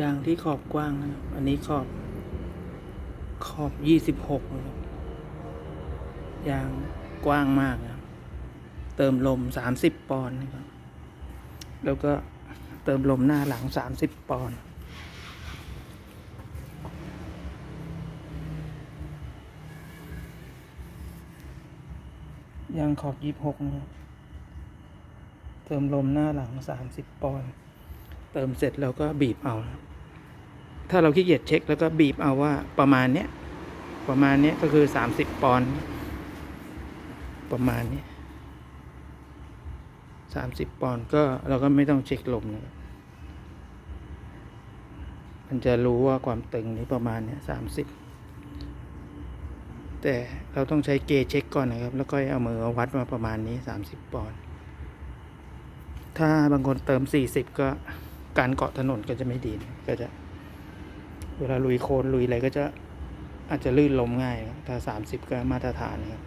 ยางที่ขอบกว้างนะครับ อันนี้ขอบ ขอบยี่สิบหกนะครับ ยางกว้างมากนะครับเติมลมสามสิบปอนด์นะครับ แล้วก็เติมลมหน้าหลังสามสิบปอนด์ยางขอบยี่สิบหกนะครับ เติมลมหน้าหลังสามสิบปอนด์ เติมเสร็จแล้วก็บีบเอา ถ้าเราขี้เกียจเช็คแล้วก็บีบเอาว่าประมาณเนี้ยประมาณเนี้ยก็คือสามสิบปอนด์ประมาณนี้สามสิบปอนด์ก็เราก็ไม่ต้องเช็คลมนะมันจะรู้ว่าความตึงนี้ประมาณเนี้ยสามสิบแต่เราต้องใช้เกจเช็คก่อนนะครับ แล้วก็เอามือวัดมาประมาณนี้สามสิบปอนด์ ถ้าบางคนเติมสี่สิบก็ การเกาะถนนก็จะไม่ดีก็จะ เวลาลุยโคลนลุยอะไรก็จะอาจจะลื่นลมง่าย ถ้าสามสิบก็มาตรฐานนะครับ